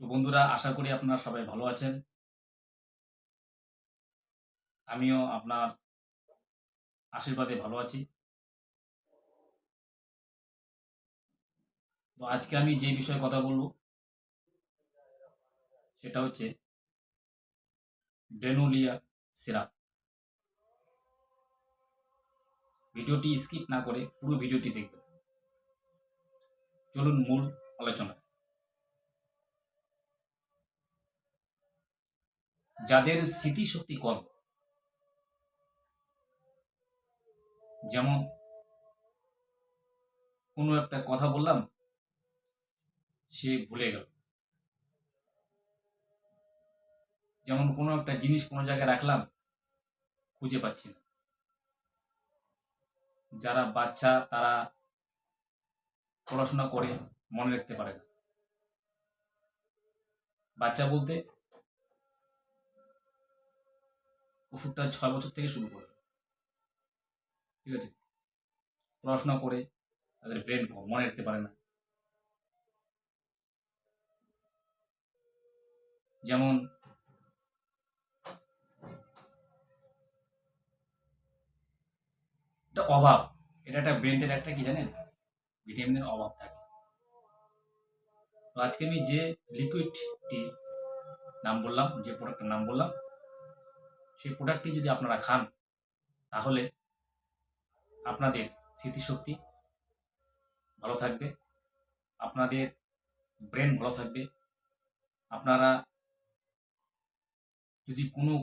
তো বন্ধুরা, আশা করি আপনারা সবাই ভালো আছেন। আমিও আপনার আশীর্বাদে ভালো আছি। তো আজকে আমি যে বিষয়ে কথা বলব, সেটা হচ্ছে ডেনোলিয়া সিরাপ। ভিডিওটি স্কিপ না করে পুরো ভিডিওটি দেখবেন। চলুন মূল আলোচনা। যাদের স্মৃতিশক্তি কম। যেমন কোনো একটা কথা বললাম, সে ভুলে গেল। যেমন কোনো একটা জিনিস কোনো জায়গায় রাখলাম, খুঁজে পাচ্ছি না। যারা বাচ্চা, তারা পড়াশোনা করে, মনে রাখতে পারে না। বাচ্চা বলতে ওষুধটা ছয় বছর থেকে শুরু করে। ঠিক আছে? পড়াশোনা করে তাদের ব্রেন মনে রাখতে পারে না। যেমন অভাব। এটা একটা ব্রেনের একটা কি জানেন? ভিটামিনের অভাব থাকে। তো আজকে আমি যে লিকুইডটির নাম বললাম, যে প্রোডাক্টের নাম বললাম সেই প্রোডাক্টটি যদি আপনারা খান, তাহলে আপনাদের স্মৃতিশক্তি ভালো থাকবে, আপনাদের ব্রেন ভালো থাকবে, আপনারা যদি কোনো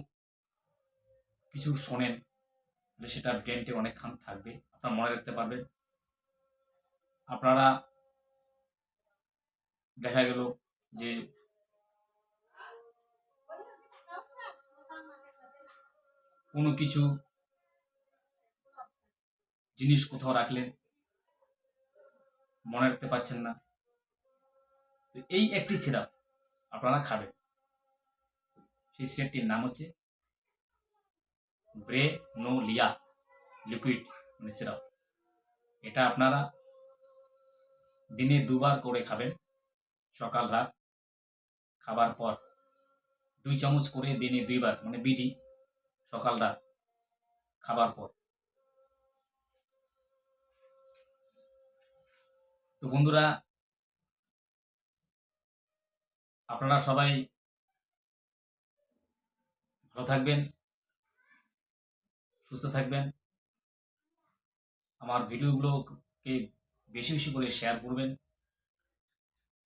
কিছু শোনেন, তাহলে সেটা ব্রেনটে অনেকক্ষণ থাকবে, আপনারা মনে রাখতে পারবেন। আপনারা দেখা গেল যে কোনো কিছু জিনিস কোথাও রাখলেন, মনে রাখতে পারছেন না। তো এই একটি সিরাপ আপনারা খাবেন। সেই সিরাপটির নাম হচ্ছে ব্রেনোলিয়া লিকুইড মানে সিরাপ এটা আপনারা দিনে দুবার করে খাবেন, সকাল, রাত, খাবার পর। দুই চামচ করে দিনে দুইবার মানে বিডি। সকাল রাত খাবার পর। তো বন্ধুরা, আপনারা সবাই ভালো থাকবেন, সুস্থ থাকবেন। আমার ভিডিওগুলোকে বেশি বেশি করে শেয়ার করবেন।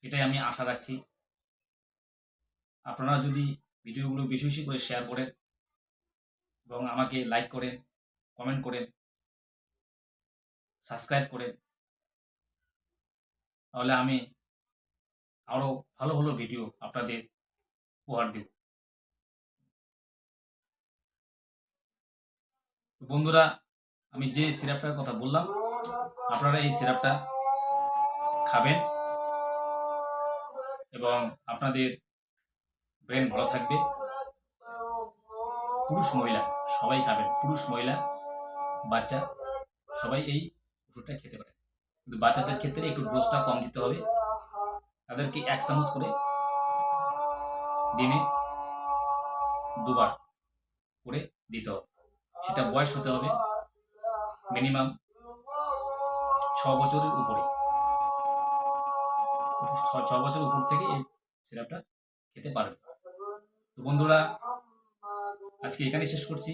এটাই আমি আশা রাখছি। আপনারা যদি ভিডিওগুলো বেশি বেশি করে শেয়ার করেন এবং আমাকে লাইক করেন কমেন্ট করেন সাবস্ক্রাইব করেন। তাহলে আমি আরও ভালো ভালো ভিডিও আপনাদের উপহার দেব। বন্ধুরা, আমি যে সিরাপটার কথা বললাম, আপনারা এই সিরাপটা খাবেন এবং আপনাদের ব্রেন ভালো থাকবে। পুরুষ মহিলা। সবাই খাবেন। পুরুষ, মহিলা, বাচ্চা, সবাই এই ওষুধটা খেতে পারে। কিন্তু বাচ্চাদের ক্ষেত্রে একটু ডোজটা কম দিতে হবে। তাদেরকে এক চামচ করে দিনে দুবার করে দিতে হবে। সেটা বয়স হতে হবে মিনিমাম ছ বছরের উপরে। ছ বছর উপর থেকে এই সিরাপটা খেতে পারবে। তো বন্ধুরা আজকে এখানে শেষ করছি।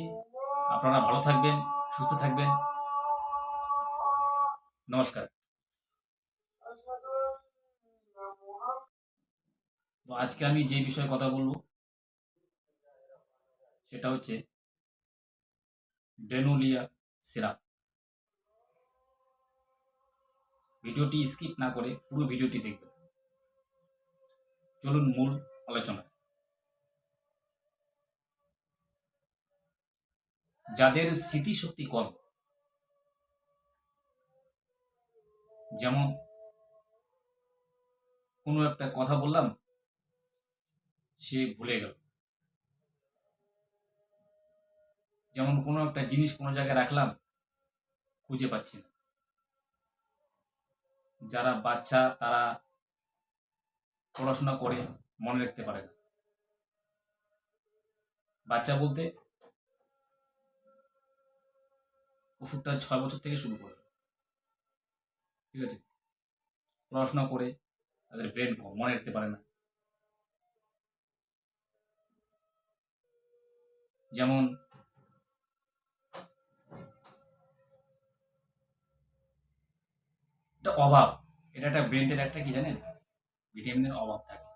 আপনারা ভালো থাকবেন, সুস্থ থাকবেন। নমস্কার। তো আজকে আমি যে বিষয়ে কথা বলব, সেটা হচ্ছে ডেনোলিয়া সিরাপ। ভিডিওটি স্কিপ না করে পুরো ভিডিওটি দেখবেন। চলুন মূল আলোচনা। যাদের স্মৃতিশক্তি কম। যেমন কোনো একটা কথা বললাম, সে ভুলে গেল। যেমন কোনো একটা জিনিস কোনো জায়গায় রাখলাম, খুঁজে পাচ্ছি না। যারা বাচ্চা, তারা পড়াশোনা করে মনে রাখতে পারে না। বাচ্চা বলতে ওষুধটা ছয় বছর থেকে শুরু করে। ঠিক আছে? পড়াশোনা করে তাদের ব্রেন কম মনে রাখতে পারে না। যেমন অভাব। এটা একটা ব্রেনের একটা কি জানেন? ভিটামিনের অভাব থাকে।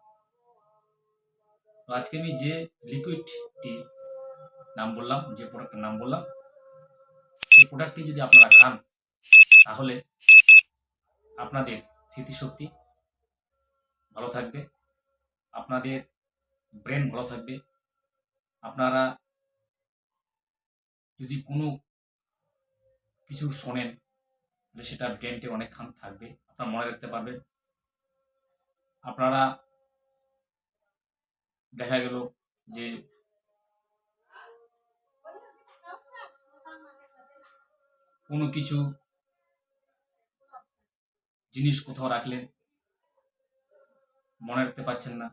তো আজকে আমি যে লিকুইডটির নাম বললাম, যে প্রোডাক্টের নাম বললাম প্রোডাক্টটি যদি আপনারা খান, তাহলে আপনাদের স্মৃতিশক্তি ভালো থাকবে, আপনাদের ব্রেন ভালো থাকবে, আপনারা যদি কোনো কিছু শোনেন, তাহলে সেটা ব্রেনটে অনেকক্ষণ থাকবে, আপনারা মনে রাখতে পারবেন। আপনারা দেখা গেল যে কোনো কিছু জিনিস কোথাও রাখলেন, মনে রাখতে পারছেন না।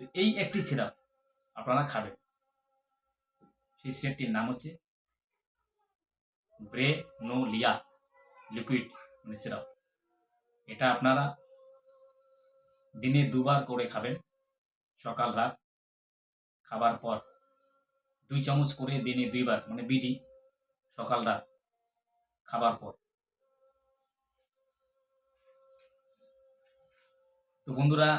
তো এই একটি সিরাপ আপনারা খাবেন। সেই সিরাপটির নাম হচ্ছে ব্রেনোলিয়া লিকুইড মানে সিরাপ। এটা আপনারা দিনে দুবার করে খাবেন, সকাল, রাত, খাবার পর। দুই চামচ করে দিনে দুইবার মানে বিডি। সকাল রাত খাবার পর। তো বন্ধুরা,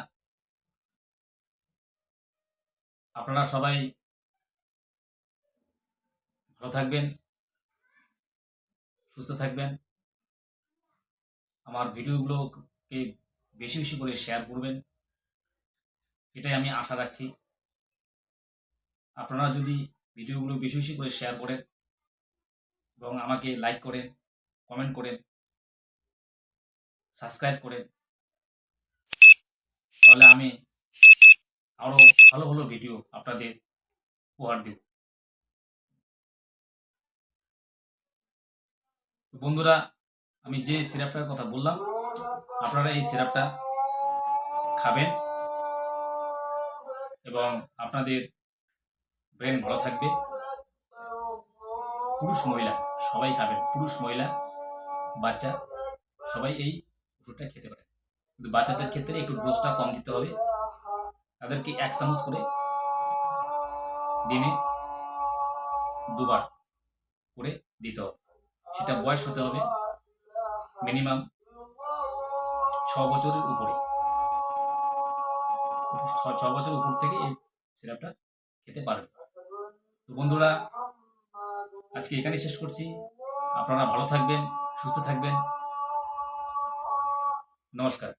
আপনারা সবাই ভালো থাকবেন, সুস্থ থাকবেন। আমার ভিডিওগুলোকে বেশি বেশি করে শেয়ার করবেন। এটাই আমি আশা রাখছি। আপনারা যদি ভিডিওগুলো বেশি বেশি করে শেয়ার করেন এবং আমাকে লাইক করেন কমেন্ট করেন সাবস্ক্রাইব করেন। তাহলে আমি আরও ভালো ভালো ভিডিও আপনাদের উপহার দেব। বন্ধুরা, আমি যে সিরাপটার কথা বললাম, আপনারা এই সিরাপটা খাবেন এবং আপনাদের ব্রেন ভালো থাকবে। পুরুষ মহিলা, সবাই খাবেন, পুরুষ মহিলা, বাচ্চা, সবাই এই ওষুধটা খেতে পারে। কিন্তু বাচ্চাদের ক্ষেত্রে একটু ডোজটা কম দিতে হবে। তাদেরকে এক চামচ করে দিনে দুবার করে দিতে হবে। সেটা বয়স হতে হবে মিনিমাম ছ বছরের উপরে। ছ- ছ বছর উপর থেকে এই সিরাপটা খেতে পারবে তো বন্ধুরা আজকে এখানে শেষ করছি। আপনারা ভালো থাকবেন সুস্থ থাকবেন। নমস্কার।